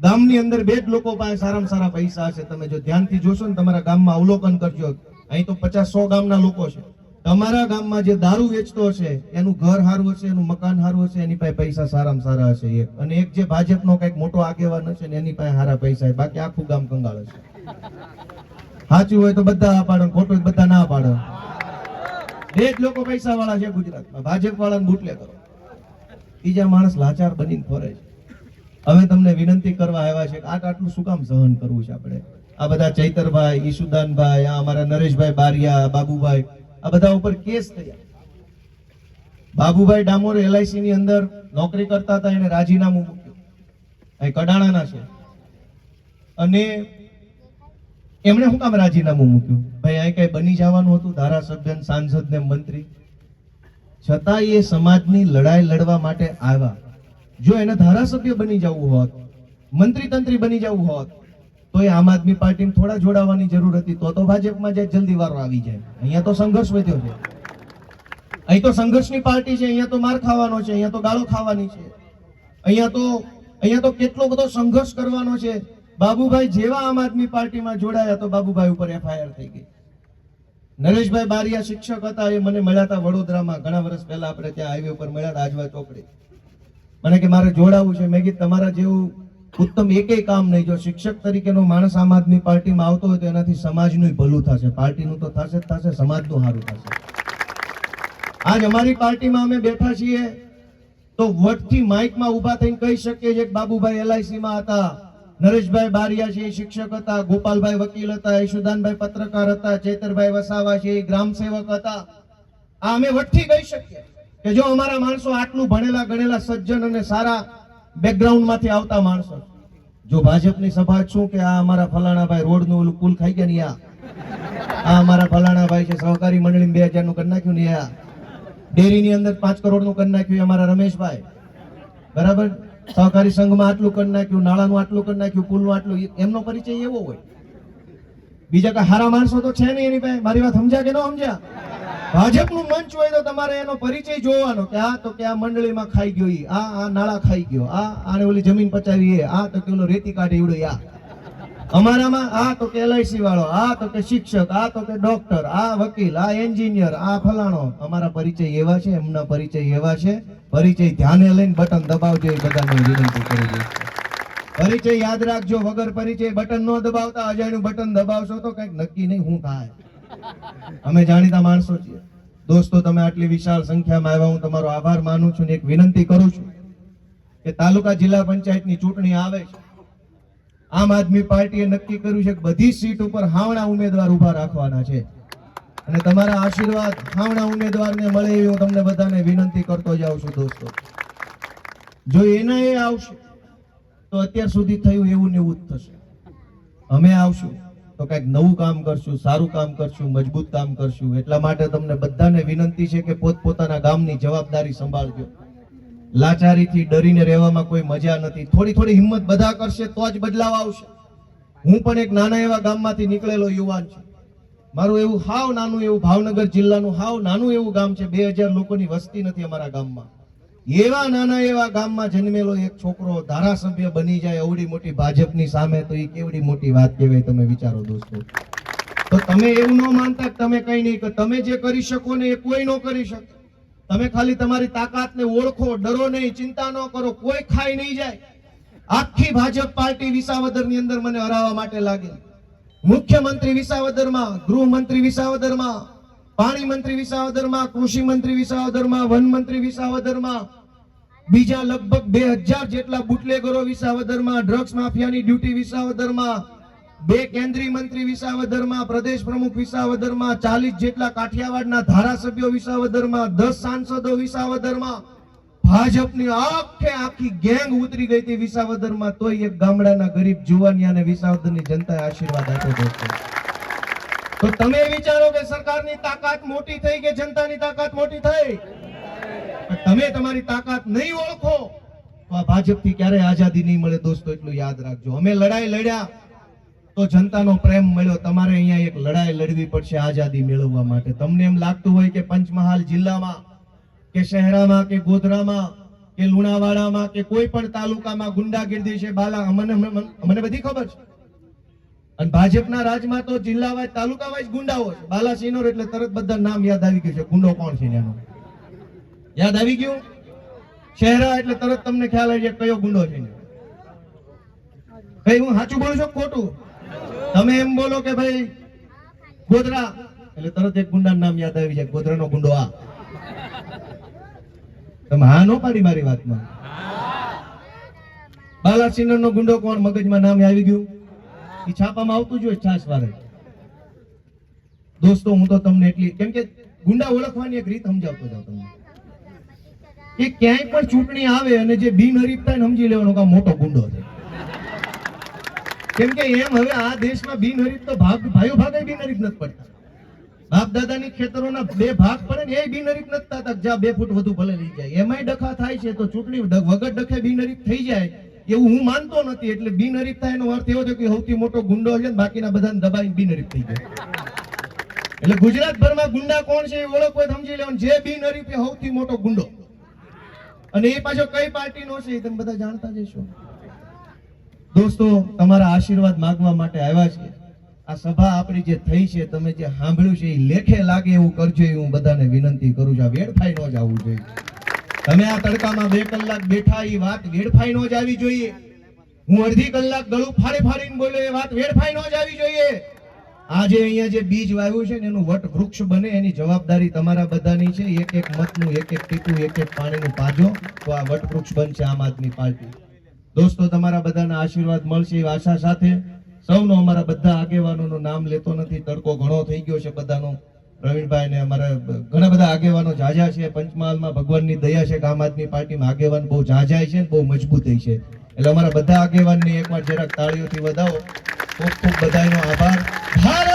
ગામની અંદર બે જ લોકો પાસે સારામાં સારા પૈસા હશે. તમે જો ધ્યાનથી જોશો ને તમારા ગામમાં અવલોકન કરજો. અહીં તો પચાસ સો ગામના લોકો છે. તમારા ગામમાં જે દારૂ વેચતો હશે, એનું ઘર સારું હશે, એનું મકાન સારું હશે, એની પાસે પૈસા સારામાં સારા હશે એક અને એક જે ભાજપનો કંઈક મોટો આગેવાન હશે ને એની પાસે સારા પૈસા છે. બાકી આખું ગામ કંગાળ હશે. સાચું હોય તો બધા આ પાડો, ખોટું બધા ના પાડો. બે જ લોકો પૈસા વાળા છે ગુજરાતમાં. ભાજપ વાળાને બુટલે કરો. બીજા માણસ લાચાર બનીને ફરે છે. હવે તમને વિનંતી કરવા આવ્યા છે આટ આટલું શું કામ સહન કરવું છે આપણે? આ બધા ચૈતરભાઈ, ઈશુદાનભાઈ, આ અમારા નરેશભાઈ બારિયા, બાબુભાઈ, આ બધા ઉપર કેસ થયા. બાબુભાઈ ડામોર એલઆઈસી ની અંદર નોકરી કરતા હતા, એને રાજીનામું મૂક્યું. અહીં કડાણાના છે. અને એમણે શું કામ રાજીનામું મૂક્યું? ભાઈ અહીં કઈ બની જવાનું હતું, ધારાસભ્ય સાંસદ ને મંત્રી. છતાં એ સમાજની લડાઈ લડવા માટે આવ્યા. જો એને ધારાસભ્ય બની જવું હોત મંત્રી તંત્રી બની જવું હોત, તો એ આમ આદમી પાર્ટીને થોડા જોડાવાની જરૂર હતી. તો તો ભાજપમાં જાય, જલ્દી વારો આવી જાય. અહીંયા તો સંઘર્ષ વધ્યો છે. અહીં તો સંઘર્ષની પાર્ટી છે, અહીંયા તો માર ખાવાનો છે, અહીંયા તો ગાળો ખાવાની છે. અહીંયા તો અહીંયા તો કેટલો બધો સંઘર્ષ કરવાનો છે. બાબુભાઈ જેવા આમ આદમી પાર્ટીમાં જોડાયા તો બાબુભાઈ ઉપર એફઆઈઆર થઈ ગઈ. નરેશભાઈ બારિયા શિક્ષક હતા, એ મને મળ્યા હતા વડોદરામાં. ઘણા વર્ષ પહેલા આપણે ત્યાં હાઈવે ઉપર મળ્યા હતા, આજવા ચોકડી. મને કે મારે જોડાવું છે. મેં કીધું, તમારા જેવું ઉત્તમ એકેય કામ નહીં. જો શિક્ષક તરીકેનો માણસ આમ આદમી પાર્ટીમાં આવતો હોય તો એનાથી સમાજનું ભલું થશે. પાર્ટીનું તો થશે જ થશે, સમાજનું સારું થશે. આજ અમારી પાર્ટીમાં અમે બેઠા છીએ તો વટથી માઇકમાં ઊભા થઈને કહી શકીએ છીએ બાબુભાઈ એલઆઈસીમાં હતા, નરેશભાઈ બારિયા છે, એ શિક્ષક હતા, ગોપાલભાઈ વકીલ હતા યશુદાનભાઈ પત્રકાર હતા, ચેતરભાઈ વસાવા છે, એ ગ્રામ સેવક હતા. આ અમે વટથી કહી શકીએ. કે જો અમારા માણસો આટલું ભણેલા, ગણેલા, સજ્જન અને સારા બેકગ્રાઉન્ડમાંથી આવતા માણસો. જો ભાજપની સભા શું કે આ અમારા ફલાણાભાઈ રોડનું ઓલું પુલ ખાઈ ગયા ને આ? આ અમારા ફલાણાભાઈ છે, સહકારી મંડળી બે હજારનું કરી નાખ્યું ને આ? ડેરીની અંદર પાંચ કરોડનું કરી નાખ્યું અમારા રમેશભાઈ. બરાબર? સહકારી સંઘમાં આટલું કરી નાખ્યું નાળાનું આટલું કરી નાખ્યું, પુલનું આટલું એમનો પરિચય એવો હોય. બીજા કઈ હારા માણસો તો છે નહીં એની પાસે? મારી વાત સમજ્યા કે ન સમજ્યા? ભાજપનું મંચ હોય તો તમારે એનો પરિચય જોવાનો કે આ તો કે આ મંડળીમાં ખાઈ ગયો ઈ, આ આ નાળા ખાઈ ગયો, આ આને ઓલી જમીન પચાવી આ તો કે ઓલો રેતી કાઢી એવડો આ. અમારામાં આ તો કે એલઆઈસી વાળો આ તો કે શિક્ષક, આ તો કે ડોક્ટર, આ વકીલ, આ એન્જિનિયર, આ ફલાણો. અમારા પરિચય એવા છે, એમના પરિચય એવા છે. પરિચય ધ્યાને લઈને બટન દબાવજો એ બધાને વિનંતી કરી દઉં પરિચય યાદ રાખજો, વગર પરિચય બટન ન દબાવતા, અજાણ્યું બટન દબાવશો તો કંઈક નક્કી નહીં, શું થાય. અમે જાણીતા માણસો છીએ. દોસ્તો, તમે આટલી વિશાળ સંખ્યામાં આવ્યા, હું તમારો આભાર માનું છું ને એક વિનંતી કરું છું કે તાલુકા જિલ્લા પંચાયતની ચૂંટણી આવે છે. આમ આદમી પાર્ટીએ નક્કી કર્યું છે કે બધી સીટ ઉપર હાવણા ઉમેદવાર ઊભા રાખવાના છે. અને તમારા આશીર્વાદ હાવણા ઉમેદવારને મળે એવી હું તમને બધાને વિનંતી કરતો જાઉં છું, દોસ્તો. જો એના એ આવશે, તો અત્યાર સુધી થયું એવું ને એવું જ થશે. અમે આવશું. તો કંઈક નવું કામ કરશું, સારું કામ કરશું, મજબૂત કામ કરશું. એટલા માટે તમને બધાને વિનંતી છે કે પોતપોતાના ગામની જવાબદારી સંભાળજો. લાચારીથી ડરીને રહેવામાં કોઈ મજા નથી. થોડી થોડી હિંમત બધા કરશે, તો જ બદલાવ આવશે. હું પણ એક નાના એવા ગામમાંથી નીકળેલો યુવાન છું. મારું એવું હાવ નાનું એવું ભાવનગર જિલ્લાનું હાવ નાનું એવું ગામ છે. બે હજાર લોકોની વસ્તી નથી અમારા ગામમાં. એવા નાના એવા ગામમાં જન્મેલો એક છોકરો ધારાસભ્ય બની જાય અવડી મોટી ભાજપની સામે, તો એ કેવડી મોટી વાત કહેવાય તમે વિચારો દોસ્તો. તો તમે એવું ન માનતા તમે કઈ નહીં. તમે જે કરી શકો ને એ કોઈ ન કરી શકે. તમે ખાલી તમારી તાકાતને ઓળખો, ડરો નહીં, ચિંતા ન કરો, કોઈ ખાઈ નહીં જાય. આખી ભાજપ પાર્ટી વિસાવદરની અંદર મને હરાવવા માટે લાગે મુખ્યમંત્રી વિસાવદરમાં, ગૃહમંત્રી વિસાવદરમાં પાણી મંત્રી વિસાવદરમાં, કૃષિ મંત્રી વિસાવદરમાં, વન મંત્રી વિસાવદરમાં, બીજા લગભગ બે હજાર જેટલા બુટલેગરો વિસાવદરમાં, ડ્રગ્સ માફિયાની ડ્યુટી વિસાવદરમાં, બે કેન્દ્રીય મંત્રી વિસાવદરમાં, પ્રદેશ પ્રમુખ વિસાવદરમાં, ચાલીસ જેટલા કાઠિયાવાડના ધારાસભ્યો વિસાવદરમાં, દસ સાંસદો વિસાવદરમાં, ભાજપની આખે આખી ગેંગ ઉતરી ગઈ હતી વિસાવદરમાં. તોય એક ગામડાના ગરીબ જુવાનિયાને વિસાવદરની જનતાએ આશીર્વાદ આપ્યો દોસ્તો તો તમે વિચારો કે સરકારની તાકાત મોટી થઈ કે જનતાની તાકાત મોટી થઈ? તમે તમારી તાકાત નહીં ઓળખો, તો આ ભાજપથી ક્યારેય આઝાદી નહીં મળે દોસ્તો, એટલું યાદ રાખજો. અમે લડાઈ લડ્યા, તો જનતાનો પ્રેમ મળ્યો. તમારે અહીંયા એક લડાઈ લડવી પડશે આઝાદી મેળવવા માટે. તમને એમ લાગતું હોય કે પંચમહાલ જિલ્લામાં, કે શહેરામાં, કે ગોધરામાં, કે લુણાવાડામાં, કે કોઈ પણ તાલુકામાં ગુંડાગીર્દી છે, બાલા અમને- અમને બધી ખબર છે. અને ભાજપના રાજમાં તો જિલ્લા વાઇઝ, તાલુકા વાઇઝ ગુંડાઓ છે. બાલાસિનોર એટલે તરત બધા નામ યાદ આવી ગયું છે. ગુંડો કોણ છે એનો? યાદ આવી ગયું? શહેરા એટલે તરત તમને ખ્યાલ આવી જાય કયો ગુંડો છે ભાઈ, હું સાચું બોલું છું ખોટું? તમે એમ બોલો કે ભાઈ, ગોધરા. એટલે તરત એક ગુંડાનું નામ યાદ આવી જાય. ગોધરાનો ગુંડો આ. તમે હા નો પાડી મારી વાતમાં? બાલાસિનોર નો ગુંડો કોણ? મગજમાં નામ આવી ગયું? એ છાપામાં આવતું જ છાસ વારે દોસ્તો, હું તો તમને એટલી, કેમ કે ગુંડા ઓળખવાની એક રીત સમજાવતો જાઉં તમને. કે ક્યાંય પણ ચૂંટણી આવે અને જે બિનહરીફ થાય સમજી લેવાનો કે મોટો ગુંડો છે. કેમ કે એમ હવે આ દેશમાં બિનહરીફ તો ભાગ, ભાઈઓ ભાગે બિનહરીફ નથી પડતા. બાપ દાદાની ખેતરોના બે ભાગ પડે ને એ બિનહરીફ નથી થતા જ્યાં બે ફૂટ વધુ ભલે લઈ જાય. એમાંય ડખા થાય છે, તો ચૂંટણી વગર ડખે બિનહરીફ થઈ જાય. એવું હું માનતો નથી, એટલે બિનહરીફ થાય એનો અર્થ એવો છે કે સૌથી મોટો ગુંડો છે બાકીના બધાને દબાઈને બિનહરીફ થઈ જાય. એટલે ગુજરાતભરમાં ગુંડા કોણ છે એ ઓળખ સમજી લેવાનું જે બિનહરીફ એ સૌથી મોટો ગુંડો. અને એ પાછો કઈ પાર્ટીનો છે એ તમે બધા જાણતા જશો દોસ્તો, તમારા આશીર્વાદ માંગવા માટે આવ્યા છે. આ સભા આપણી જે થઈ છે, તમે જે સાંભળ્યું છે, એ લેખે લાગે એવું કરજો, એ હું બધાને વિનંતી કરું છું. આ વેડફાઈ ન જ જોઈએ. તમે આ તડકામાં બે કલાક બેઠા એ વાત વેડફાઈ નો જ આવી જોઈએ. હું અડધી કલાક ગળું ફાડી ફાડીને બોલ્યો, એ વાત વેડફાઈ નો જ આવી જોઈએ. આજે અહીંયા જે બીજ વાવ્યું છે ને, એનું વટ વૃક્ષ બને, એની જવાબદારી તમારા બધાની છે. એક એક મતનું, એક એક ટીપું, એક એક પાણીનું પાજો, તો આ વટ વૃક્ષ બનશે આમ આદમી પાર્ટી. દોસ્તો, તમારા બધાના આશીર્વાદ મળશે એ આશા સાથે. સૌનો અમારા બધા આગેવાનોનું નામ લેતો નથી. તડકો ઘણો થઈ ગયો છે બધાનો. પ્રવીણભાઈ ને અમારા ઘણા બધા આગેવાનો જાજા છે. પંચમહાલમાં ભગવાનની દયા છે, કે આમ આદમી પાર્ટીમાં આગેવાન બહુ જાજાય છે બહુ મજબૂત છે. એટલે અમારા બધા આગેવાનને એકવાર જરાક તાળીઓથી વધાવો. ખૂબ ખૂબ બધાનો આભાર.